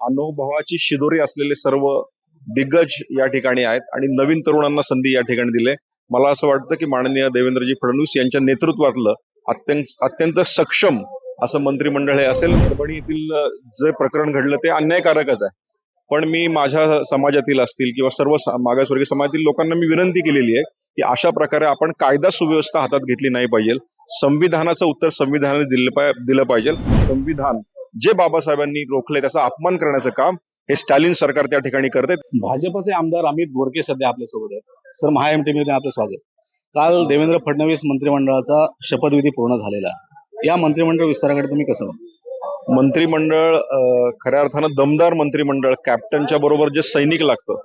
अनुभवाची शिदोरी असलेले सर्व दिग्गज या ठिकाणी आहेत आणि नवीन तरुणांना संधी या ठिकाणी दिले मला असं वाटतं की माननीय देवेंद्रजी फडणवीस यांच्या नेतृत्वातलं अत्यंत अत्यंत सक्षम असं मंत्रिमंडळ हे असेल. परभणी येथील जे प्रकरण घडलं ते अन्यायकारकच आहे. पण मी माझ्या समाजातील असतील किंवा सर्व मागासवर्गीय समाजातील लोकांना मी विनंती केलेली आहे की अशा प्रकारे आपण कायदा सुव्यवस्था हातात घेतली नाही पाहिजे. संविधानाचं उत्तर संविधानाने दिलं दिलं पाहिजे. संविधान जे बाबासाहेबांनी रोखले त्याचा अपमान करण्याचं काम हे स्टॅलिन सरकार त्या ठिकाणी करते भाजपचे आमदार अमित गोरके सध्या आपल्यासोबत आहेत सर महा एमटी मध्ये आपलं स्वागत काल देवेंद्र फडणवीस मंत्रिमंडळाचा शपथविधी पूर्ण झालेला आहे. या मंत्रिमंडळ विस्ताराकडे तुम्ही कसं? मंत्रिमंडळ खऱ्या अर्थानं दमदार मंत्रिमंडळ कॅप्टनच्या बरोबर जे सैनिक लागतं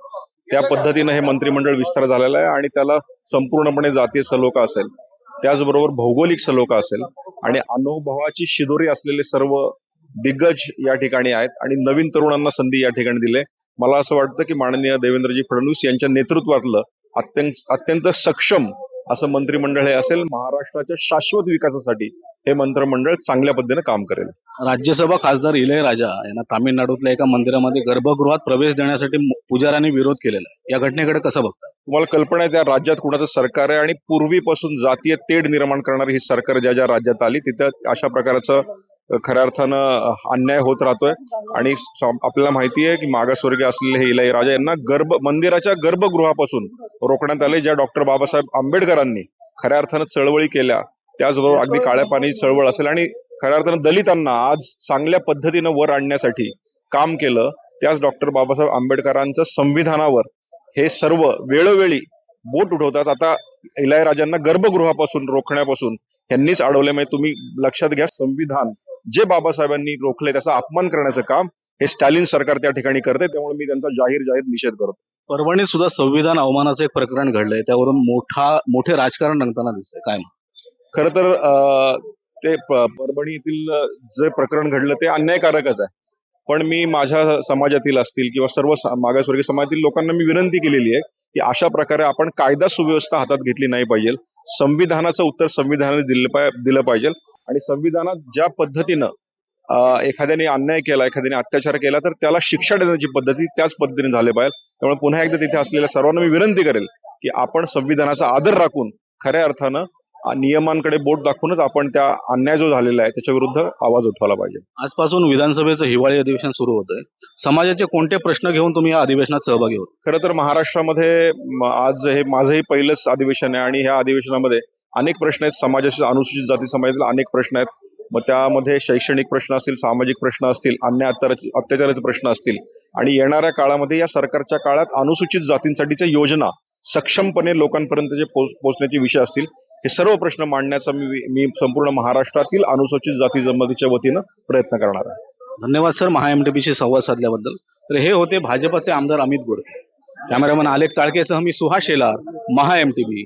त्या पद्धतीनं हे मंत्रिमंडळ विस्तार झालेलं आहे आणि त्याला संपूर्णपणे जातीय सलोखा असेल त्याचबरोबर भौगोलिक सलोखा असेल आणि अनुभवाची शिदोरी असलेले सर्व दिग्गज या ठिकाणी आहेत आणि नवीन तरुणांना संधी या ठिकाणी दिले मला असं वाटतं की माननीय देवेंद्रजी फडणवीस यांच्या नेतृत्वातलं अत्यंत अत्यंत सक्षम असं मंत्रिमंडळ हे असेल महाराष्ट्राच्या शाश्वत विकासासाठी हे मंत्रिमंडळ चांगल्या पद्धतीने काम करेल. राज्यसभा खासदार इलयराजा यांना तामिळनाडूतल्या एका मंदिरामध्ये गर्भगृहात प्रवेश देण्यासाठी पुजाऱ्यांनी विरोध केलेला या घटनेकडे कसं बघता? तुम्हाला कल्पना आहे त्या राज्यात कुणाचं सरकार आहे आणि पूर्वीपासून जातीय तेढ निर्माण करणारी ही सरकार ज्या ज्या राज्यात आली तिथं अशा प्रकारचं खऱ्या अर्थानं अन्याय होत राहतोय. आणि आपल्याला माहिती आहे की मागासवर्गीय असलेले हे इलाई राजा यांना गर्भ मंदिराच्या गर्भगृहापासून रोखण्यात आले ज्या डॉक्टर बाबासाहेब आंबेडकरांनी खऱ्या अर्थानं चळवळी केल्या. त्याचबरोबर अगदी काळ्या पाणी चळवळ असेल आणि खऱ्या अर्थानं दलितांना आज चांगल्या पद्धतीनं वर आणण्यासाठी काम केलं त्याच डॉक्टर बाबासाहेब आंबेडकरांचं संविधानावर हे सर्व वेळोवेळी बोट उठवतात. आता इलायराजांना गर्भगृहापासून रोखण्यापासून यांनीच अडवले म्हणजे तुम्ही लक्षात घ्या संविधान जे बाबासाहेबांनी रोखले त्याचा अपमान करण्याचं काम हे स्टॅलिन सरकार त्या ठिकाणी करते. त्यामुळे मी त्यांचा जाहीर जाहीर निषेध करतो. परभणीत सुद्धा संविधान अवमानाचं एक प्रकरण घडलंय. त्यावरून मोठा मोठे राजकारण रंगताना दिसतंय. काय? खर तर अं, ते प- परभणी येथील जे प्रकरण घडलं ते अन्यायकारकच आहे. पण मी माझ्या समाजातील असतील किंवा सर्व मागासवर्गीय समाजातील लोकांना मी विनंती केलेली आहे की अशा प्रकारे आपण कायदा सुव्यवस्था हातात घेतली नाही पाहिजे. संविधानाचं उत्तर संविधानाने दिलं दिलं पाहिजे. आणि संविधानात ज्या पद्धतीनं एखाद्याने अन्याय केला एखाद्याने अत्याचार केला तर त्याला शिक्षा देण्याची पद्धती त्याच पद्धतीने झाली पाहिजे. त्यामुळे पुन्हा एकदा तिथे असलेल्या सर्वांना मी विनंती करेल की आपण संविधानाचा आदर राखून खऱ्या अर्थानं नियमांकडे बोट दाखवूनच आपण त्या अन्याय जो झालेला आहे त्याच्या विरुद्ध आवाज उठवायला पाहिजे. आजपासून विधानसभेचं हिवाळी अधिवेशन सुरू होतंय. समाजाचे कोणते प्रश्न घेऊन तुम्ही या अधिवेशनात सहभागी होत? खरं तर महाराष्ट्रामध्ये आज हे माझंही पहिलंच अधिवेशन आहे आणि ह्या अधिवेशनामध्ये अनेक प्रश्न आहेत. समाजाचे अनुसूचित जाती समाजातील अनेक प्रश्न आहेत. मग त्यामध्ये शैक्षणिक प्रश्न असतील सामाजिक प्रश्न असतील अन्य अत्याचाराचे प्रश्न असतील. आणि येणाऱ्या काळामध्ये या सरकारच्या काळात अनुसूचित जातींसाठीच्या योजना सक्षमपणे लोकांपर्यंत जे पोहोचण्याचे विषय असतील हे सर्व प्रश्न मांडण्याचा मी मी संपूर्ण महाराष्ट्रातील अनुसूचित जाती जमातीच्या वतीनं प्रयत्न करणार आहे. धन्यवाद सर महाएमटीपीशी संवाद साधल्याबद्दल. तर हे होते भाजपचे आमदार अमित गोरे कॅमेरामन आलेख चाळकेसह मी सुहास शेलार महा मुंबई.